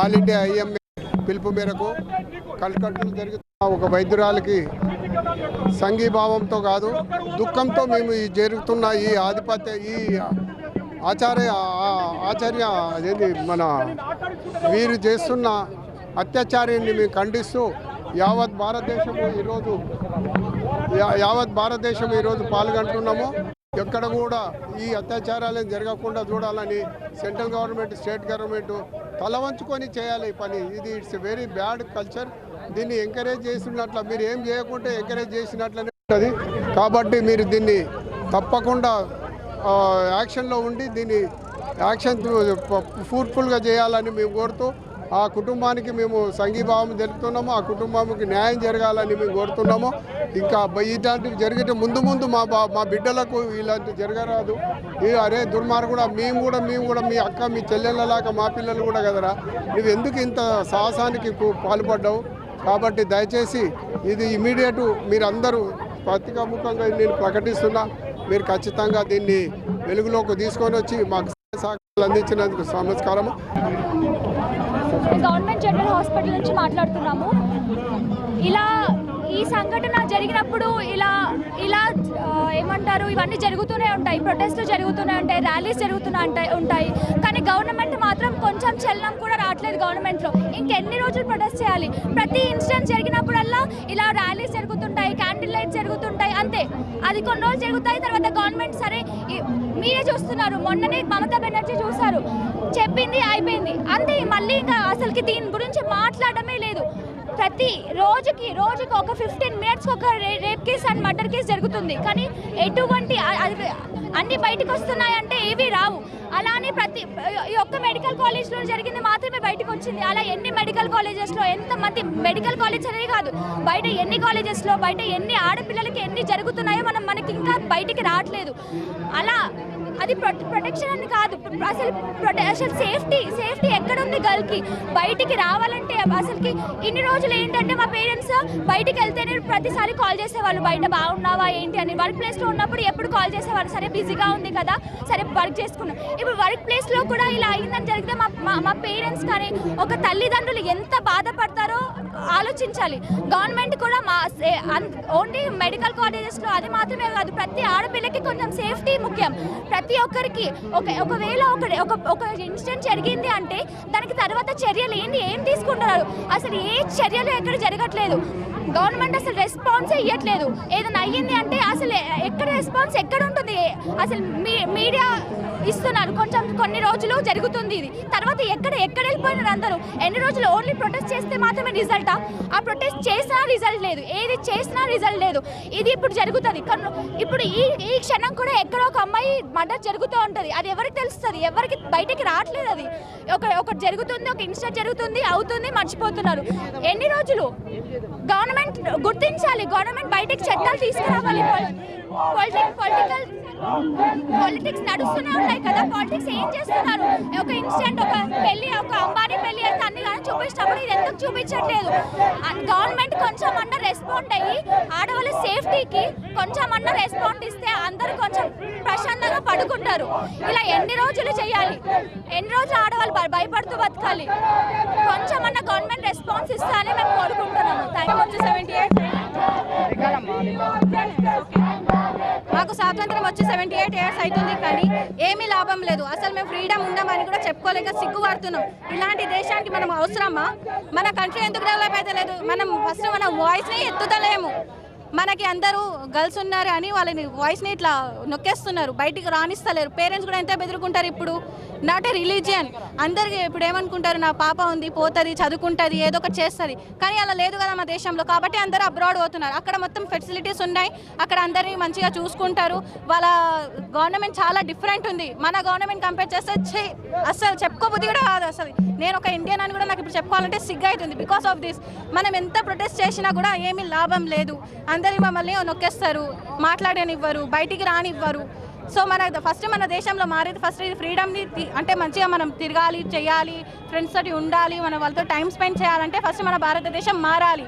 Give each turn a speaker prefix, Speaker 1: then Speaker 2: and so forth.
Speaker 1: All India IMA పిలుపు మేరకు కలకట్టలు జరుగుతున్న ఒక వైద్యురాలకి సంఘీభావంతో కాదు దుఃఖంతో మేము ఈ జరుగుతున్న ఈ ఆధిపత్య ఈ ఆచార్య ఆచార్య అదేంటి మన వీరు చేస్తున్న అత్యాచారాన్ని మేము ఖండిస్తూ యావత్ భారతదేశము ఈరోజు యావత్ భారతదేశం ఈరోజు పాల్గొంటున్నాము. ఎక్కడ కూడా ఈ అత్యాచారాలను జరగకుండా చూడాలని సెంట్రల్ గవర్నమెంట్ స్టేట్ గవర్నమెంట్ తలవంచుకొని చేయాలి ఈ పని. ఇది ఇట్స్ వెరీ బ్యాడ్ కల్చర్. దీన్ని ఎంకరేజ్ చేసినట్ల మీరు ఏం చేయకుంటే ఎంకరేజ్ చేసినట్లనే ఉంటుంది. కాబట్టి మీరు దీన్ని తప్పకుండా యాక్షన్లో ఉండి దీన్ని యాక్షన్ ఫ్రూట్ఫుల్గా చేయాలని మేము కోరుతూ ఆ కుటుంబానికి మేము సంఘీభావం జరుపుతున్నాము ఆ కుటుంబానికి న్యాయం జరగాలని మేము కోరుతున్నాము. ఇంకా ఇలాంటివి జరిగితే ముందు ముందు మా బా మా బిడ్డలకు ఇలాంటివి జరగరాదు. అరే అరే దుర్మార్గుడా మేము కూడా మేము కూడా మీ అక్క మీ చెల్లెళ్ళలాగా మా పిల్లలు కూడా కదరా. నువ్వు ఎందుకు ఇంత సాహసానికి పాల్పడ్డావు? కాబట్టి దయచేసి ఇది ఇమీడియట్ మీరందరూ పత్రికాముఖంగా నేను ప్రకటిస్తున్నా. మీరు ఖచ్చితంగా దీన్ని వెలుగులోకి తీసుకొని వచ్చి మాకు సహకారాలు అందించినందుకు నమస్కారం
Speaker 2: గవర్నమెంట్ జనరల్ హాస్పిటల్ నుంచి మాట్లాడుతున్నాము. సంఘటన జరిగినప్పుడు ఇలా ఇలా ఏమంటారు ఇవన్నీ జరుగుతూనే ఉంటాయి. ప్రొటెస్ట్లు జరుగుతూనే ఉంటాయి ర్యాలీస్ జరుగుతూనే ఉంటాయి ఉంటాయి. కానీ గవర్నమెంట్ మాత్రం కొంచెం చలనం కూడా రావట్లేదు గవర్నమెంట్లో. ఇంకెన్ని రోజులు ప్రొటెస్ట్ చేయాలి? ప్రతి ఇన్సిడెంట్ జరిగినప్పుడల్లా ఇలా ర్యాలీస్ జరుగుతుంటాయి క్యాండిల్ లైట్స్ జరుగుతుంటాయి అంతే. అది కొన్ని రోజులు జరుగుతాయి తర్వాత గవర్నమెంట్ సరే మీరే చూస్తున్నారు. మొన్ననే మమతా బెనర్జీ చూశారు. చెప్పింది అయిపోయింది. అంతే మళ్ళీ ఇంకా అసలుకి దీని గురించి మాట్లాడమే లేదు. ప్రతి రోజుకి రోజుకి ఒక ఫిఫ్టీన్ మినిట్స్ ఒక rape- rape case and murder case జరుగుతుంది. కానీ ఎటువంటి అది అన్ని బయటకు వస్తున్నాయంటే ఏవి రావు. అలానే ప్రతి ఈ ఒక్క మెడికల్ కాలేజ్లో జరిగింది మాత్రమే బయటకు వచ్చింది అలా ఎన్ని మెడికల్ కాలేజెస్లో ఎంతమంది మెడికల్ కాలేజ్ అనేది కాదు. బయట ఎన్ని కాలేజెస్లో బయట ఎన్ని ఆడపిల్లలకి ఎన్ని జరుగుతున్నాయో మనం మనకి ఇంకా బయటికి రావట్లేదు. అలా అది ప్రొ- ప్రొటెక్షన్ అని కాదు. అసలు అసలు సేఫ్టీ సేఫ్టీ ఎక్కడ ఉంది గర్ల్కి? బయటికి రావాలంటే అసలుకి ఇన్ని రోజులు ఏంటంటే మా పేరెంట్స్ బయటికి వెళ్తేనే ప్రతిసారి కాల్ చేసేవాళ్ళు. బయట బాగున్నావా ఏంటి అని. వర్క్ ప్లేస్లో ఉన్నప్పుడు ఎప్పుడు కాల్ చేసేవాళ్ళు. సరే బిజీగా ఉంది కదా. సరే వర్క్ చేసుకున్నాం. ఇప్పుడు వర్క్ ప్లేస్లో కూడా ఇలా అయిందని జరిగితే మా మా పేరెంట్స్ కానీ ఒక తల్లిదండ్రులు ఎంత బాధపడతారో ఆలోచించాలి. గవర్నమెంట్ కూడా మా ఓన్లీ మెడికల్ కాలేజెస్లో అది మాత్రమే కాదు ప్రతి ఆడపిల్లకి కొంచెం సేఫ్టీ ముఖ్యం. ప్రతి ఒక్కరికి ఒక ఒకవేళ ఒక ఒక ఒక ఇన్సిడెంట్ జరిగింది అంటే దానికి తర్వాత చర్యలు ఏంటి ఏం తీసుకుంటున్నారు అసలు ఏ చర్యలు ఎక్కడ జరగట్లేదు? గవర్నమెంట్ అసలు రెస్పాన్స్ ఇవ్వట్లేదు ఏదైనా అయ్యింది అంటే అసలు ఎక్కడ రెస్పాన్స్ ఎక్కడ ఉంటుంది? అసలు మీ మీడియా ఇస్తున్నారు. కొంచెం కొన్ని రోజులు జరుగుతుంది ఇది. తర్వాత ఎక్కడ ఎక్కడ వెళ్ళిపోయినారు అందరూ? ఎన్ని రోజులు ఓన్లీ ప్రొటెస్ట్ చేస్తే మాత్రమే రిజల్టా ఆ? ప్రొటెస్ట్ చేసినా రిజల్ట్ లేదు. ఏది చేసినా రిజల్ట్ లేదు. ఇది ఇప్పుడు జరుగుతుంది. కానీ ఇప్పుడు ఈ ఈ క్షణం కూడా ఎక్కడో ఒక అమ్మాయి మర్డర్ జరుగుతూ ఉంటుంది. అది ఎవరికి తెలుస్తుంది? ఎవరికి బయటకి రావట్లేదు అది. ఒక ఒకటి జరుగుతుంది ఒక ఇన్సిడెంట్ జరుగుతుంది అవుతుంది మర్చిపోతున్నారు. ఎన్ని రోజులు? గవర్నమెంట్ గుర్తించాలి. గవర్నమెంట్ బయటికి చట్టాలు తీసుకురావాలి. పొలిటికల్ పొలిటికల్ పాలిటిక్స్ నడుస్తూనే ఉన్నాయి కదా. పాలిటిక్స్ ఏం చేస్తున్నారు? ఒక ఇన్సిడెంట్ ఒక పెళ్ళి ఒక అంబానీ పెళ్ళి అయితే అన్ని కానీ చూపించినప్పుడు ఇది ఎందుకు చూపించట్లేదు? గవర్నమెంట్ కొంచెం అన్న రెస్పాండ్ అయ్యి ఆడవాళ్ళ సేఫ్టీకి కొంచెం అన్న రెస్పాండ్ ఇస్తే అందరూ కొంచెం ప్రశాంతంగా పడుకుంటారు. ఇలా ఎన్ని రోజులు చేయాలి? ఎన్ని రోజులు ఆడవాళ్ళు భయ- భయపడుతూ బతకాలి? కొంచెం అన్న గవర్నమెంట్ రెస్పాన్స్ ఇస్తా అని మేము కోరుకుంటున్నాము. థ్యాంక్ యూ సెవెంటీ ఎయిట్
Speaker 3: స్వాతంత్రం వచ్చి సెవెంటీ ఎయిట్ ఇయర్స్ అవుతుంది కానీ ఏమీ లాభం లేదు. అసలు మేము ఫ్రీడమ్ ఉందామని కూడా చెప్పుకోలేక సిగ్గుపడుతున్నాం. ఇలాంటి దేశానికి మనం అవసరమా? మన కంట్రీ ఎందుకు డెవలప్ అయితే లేదు మనం ఫస్ట్ మన వాయిస్ని ఎత్తుతలేము. మనకి అందరూ గర్ల్స్ ఉన్నారు అని వాళ్ళని వాయిస్ని ఇట్లా నొక్కేస్తున్నారు. బయటికి రాణిస్తలేరు పేరెంట్స్ కూడా ఎంత బెదురుకుంటారు ఇప్పుడు? నాట్ ఏ రిలీజియన్ అందరికి ఇప్పుడు ఏమనుకుంటారు? నా పాప ఉంది పోతుంది చదువుకుంటుంది ఏదో ఒకటి చేస్తుంది. కానీ అలా లేదు కదా మా దేశంలో. కాబట్టి అందరూ అబ్రాడ్ పోతున్నారు. అక్కడ మొత్తం ఫెసిలిటీస్ ఉన్నాయి. అక్కడ అందరినీ మంచిగా చూసుకుంటారు. వాళ్ళ గవర్నమెంట్ చాలా డిఫరెంట్ ఉంది. మన గవర్నమెంట్ కంపేర్ చేస్తే ఛీ, అసలు చెప్పుకోబుద్ధి కూడా కాదు అసలు. నేను ఒక ఇండియన్ అని కూడా నాకు ఇప్పుడు చెప్పుకోవాలంటే సిగ్గు అవుతుంది. బికాస్ ఆఫ్ దిస్ మనం ఎంత ప్రొటెస్ట్ చేసినా కూడా ఏమీ లాభం లేదు. అందరి మమ్మల్ని నొక్కేస్తారు మాట్లాడనివ్వరు బయటికి రానివ్వరు. సో మన ఫస్ట్ మన దేశంలో మారేది ఫస్ట్ ఇది ఫ్రీడమ్ని తి- అంటే మంచిగా మనం తిరగాలి చేయాలి ఫ్రెండ్స్ తోటి ఉండాలి మన వాళ్ళతో టైం స్పెండ్ చేయాలంటే ఫస్ట్ మన భారతదేశం మారాలి.